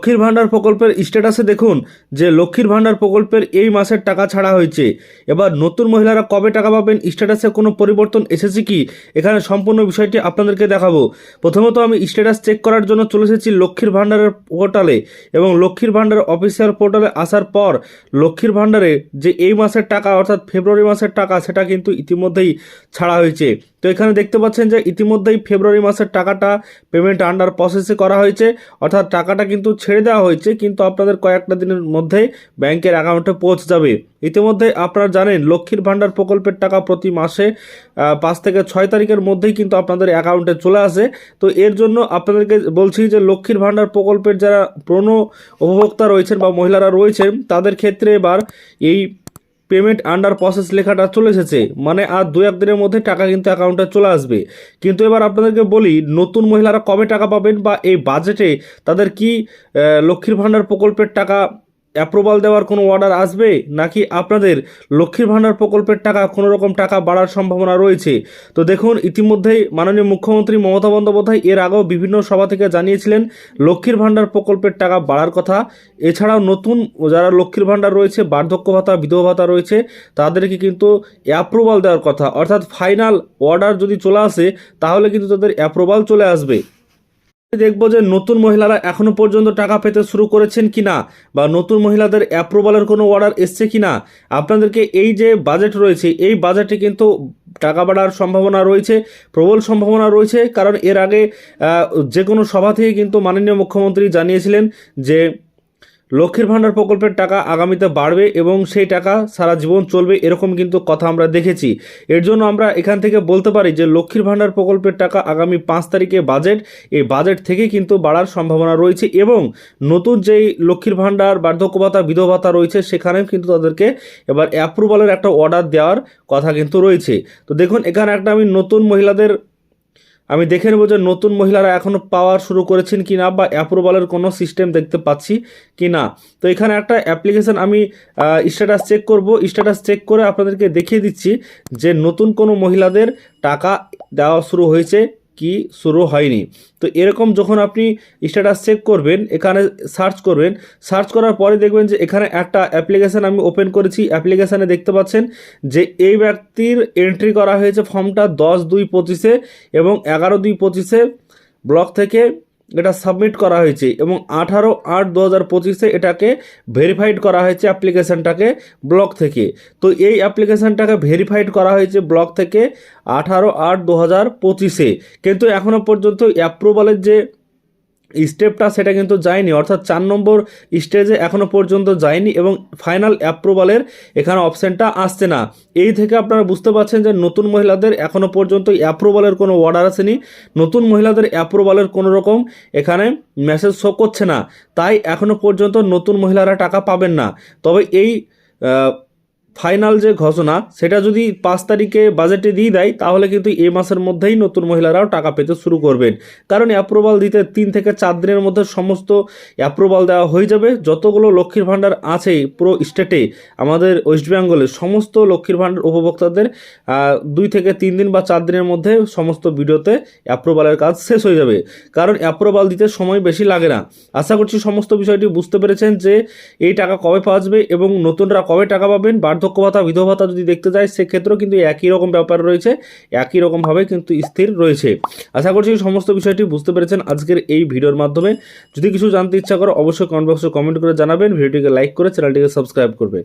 লক্ষ্মীর ভাণ্ডার প্রকল্পের স্ট্যাটাসে দেখুন যে লক্ষ্মীর ভাণ্ডার প্রকল্পের এই মাসের টাকা ছাড়া হয়েছে। এবার নতুন মহিলারা কবে টাকা পাবেন? স্ট্যাটাসে কোনো পরিবর্তন এসেছে কি? এখানে সম্পূর্ণ বিষয়টি আপনাদেরকে দেখাবো। প্রথমত আমি স্ট্যাটাস চেক করার জন্য চলে এসেছি লক্ষ্মীর ভাণ্ডারের পোর্টালে এবং লক্ষ্মীর ভাণ্ডার অফিসিয়াল পোর্টালে আসার পর লক্ষ্মীর ভাণ্ডারে যে এই মাসের টাকা, অর্থাৎ ফেব্রুয়ারি মাসের টাকা, সেটা কিন্তু ইতিমধ্যেই ছাড়া হয়েছে। তো এখানে দেখতে পাচ্ছেন যে ইতিমধ্যেই ফেব্রুয়ারি মাসের টাকাটা পেমেন্ট আন্ডার প্রসেসে করা হয়েছে। অর্থাৎ টাকাটা কিন্তু ছেড়ে দেওয়া হয়েছে, কিন্তু আপনাদের কয়েকটা দিনের মধ্যে ব্যাংকের অ্যাকাউন্টে পৌঁছে যাবে। ইতিমধ্যে আপনারা জানেন, লক্ষ্মীর ভাণ্ডার প্রকল্পের টাকা প্রতি মাসে পাঁচ থেকে ছয় তারিখের মধ্যেই কিন্তু আপনাদের অ্যাকাউন্টে চলে আসে। তো এর জন্য আপনাদেরকে বলছি যে, লক্ষ্মীর ভাণ্ডার প্রকল্পের যারা প্রণ উপভোক্তা রয়েছেন বা মহিলারা রয়েছেন, তাদের ক্ষেত্রে এবার এই পেমেন্ট আন্ডার প্রসেস লেখাটা চলে এসেছে। মানে আর দু এক দিনের মধ্যে টাকা কিন্তু অ্যাকাউন্টে চলে আসবে। কিন্তু এবার আপনাদেরকে বলি, নতুন মহিলারা কবে টাকা পাবেন বা এই বাজেটে তাদের কি লক্ষ্মীর ভাণ্ডার প্রকল্পের টাকা অ্যাপ্রুভাল দেওয়ার কোনো অর্ডার আসবে? নাকি আপনাদের লক্ষ্মীর ভাণ্ডার প্রকল্পের টাকা কোনো রকম টাকা বাড়ার সম্ভাবনা রয়েছে? তো দেখুন, ইতিমধ্যেই মাননীয় মুখ্যমন্ত্রী মমতা বন্দ্যোপাধ্যায় এর আগেও বিভিন্ন সভা থেকে জানিয়েছিলেন, লক্ষ্মীর ভাণ্ডার প্রকল্পের টাকা বাড়ার কথা। এছাড়াও নতুন যারা লক্ষ্মীর ভাণ্ডার রয়েছে, বার্ধক্য ভাতা, বিধবা ভাতা রয়েছে, তাদেরকে কিন্তু অ্যাপ্রুভাল দেওয়ার কথা। অর্থাৎ ফাইনাল অর্ডার যদি চলে আসে, তাহলে কিন্তু তাদের অ্যাপ্রুভাল চলে আসবে। দেখব যে নতুন মহিলারা এখনও পর্যন্ত টাকা পেতে শুরু করেছেন কিনা, বা নতুন মহিলাদের অ্যাপ্রুভালের কোনো অর্ডার এসছে কিনা। আপনাদেরকে এই যে বাজেট রয়েছে, এই বাজেটে কিন্তু টাকা বাড়ার সম্ভাবনা রয়েছে, প্রবল সম্ভাবনা রয়েছে, কারণ এর আগে যে কোনো সভা থেকে কিন্তু মাননীয় মুখ্যমন্ত্রী জানিয়েছিলেন যে লক্ষ্মীর ভাণ্ডার প্রকল্পের টাকা আগামীতে বাড়বে এবং সেই টাকা সারা জীবন চলবে এরকম কিন্তু কথা আমরা দেখেছি। এর জন্য আমরা এখান থেকে বলতে পারি যে লক্ষ্মীর ভাণ্ডার প্রকল্পের টাকা আগামী পাঁচ তারিখে বাজেট, এই বাজেট থেকে কিন্তু বাড়ার সম্ভাবনা রয়েছে এবং নতুন যেই লক্ষ্মীর ভাণ্ডার, বার্ধক্য ভাতা, বিধবা ভাতা রয়েছে সেখানেও কিন্তু তাদেরকে এবার অ্যাপ্রুভালের একটা অর্ডার দেওয়ার কথা কিন্তু রয়েছে। তো দেখুন, এখানে একটা আমি নতুন মহিলাদের আমি দেখে নেব যে নতুন মহিলারা এখনও পাওয়ার শুরু করেছেন কি না বা অ্যাপ্রুভালের কোনো সিস্টেম দেখতে পাচ্ছি কি না তো এখানে একটা অ্যাপ্লিকেশান আমি স্ট্যাটাস চেক করব। স্ট্যাটাস চেক করে আপনাদেরকে দেখিয়ে দিচ্ছি যে নতুন কোনো মহিলাদের টাকা দেওয়া শুরু হয়েছে কি শুরু হয়নি। তো এরকম যখন আপনি স্ট্যাটাস চেক করবেন, এখানে সার্চ করবেন সার্চ করার পরে দেখবেন যে এখানে একটা অ্যাপ্লিকেশান আমি ওপেন করেছি। অ্যাপ্লিকেশানে দেখতে পাচ্ছেন যে এই ব্যক্তির এন্ট্রি করা হয়েছে ফর্মটা দশ দুই পঁচিশে এবং এগারো দুই পঁচিশে ব্লক থেকে এটা সাবমিট করা হয়েছে এবং আঠারো আট দু হাজার পঁচিশে এটাকে ভেরিফাইড করা হয়েছে অ্যাপ্লিকেশানটাকে ব্লক থেকে। তো এই অ্যাপ্লিকেশানটাকে ভেরিফাইড করা হয়েছে ব্লক থেকে আঠারো আট দু হাজার পঁচিশে। কিন্তু এখনও পর্যন্ত অ্যাপ্রুভালের যে স্টেপটা সেটা কিন্তু যায়নি। অর্থাৎ চার নম্বর স্টেজে এখনও পর্যন্ত যায়নি এবং ফাইনাল অ্যাপ্রুভালের এখানে অপশানটা আসছে না। এই থেকে আপনারা বুঝতে পারছেন যে নতুন মহিলাদের এখনও পর্যন্ত অ্যাপ্রুভালের কোনো অর্ডার আসেনি। নতুন মহিলাদের অ্যাপ্রুভালের কোনো রকম এখানে মেসেজ শো করছে না। তাই এখনও পর্যন্ত নতুন মহিলারা টাকা পাবেন না। তবে এই ফাইনাল যে ঘোষণা, সেটা যদি পাঁচ তারিখে বাজেটে দিয়ে দেয়, তাহলে কিন্তু এ মাসের মধ্যেই নতুন মহিলারাও টাকা পেতে শুরু করবেন। কারণ অ্যাপ্রুভাল দিতে তিন থেকে চার দিনের মধ্যে সমস্ত অ্যাপ্রুভাল দেওয়া হয়ে যাবে। যতগুলো লক্ষ্মীর ভাণ্ডার আছে পুরো স্টেটে আমাদের ওয়েস্ট বেঙ্গলে সমস্ত লক্ষ্মীর ভাণ্ডার উপভোক্তাদের দুই থেকে তিন দিন বা চার দিনের মধ্যে সমস্ত ভিডিওতে অ্যাপ্রুভালের কাজ শেষ হয়ে যাবে। কারণ অ্যাপ্রুভাল দিতে সময় বেশি লাগে না। আশা করছি সমস্ত বিষয়টি বুঝতে পেরেছেন যে এই টাকা কবে পাওয়া যাবে এবং নতুনরা কবে টাকা পাবেন বার্ধক্য ভাতা বিধবা ভাতা যদি দেখতে যায় সেক্ষেত্রেও কিন্তু একই রকম ব্যাপার রয়েছে, একই রকমভাবে কিন্তু স্থির রয়েছে। আশা করছি সমস্ত বিষয়টি বুঝতে পেরেছেন আজকের এই ভিডিওর মাধ্যমে। যদি কিছু জানতে ইচ্ছা করো, অবশ্যই কমেন্ট বক্সে কমেন্ট করে জানাবেন। ভিডিওটিকে লাইক করে চ্যানেলটিকে সাবস্ক্রাইব করবে।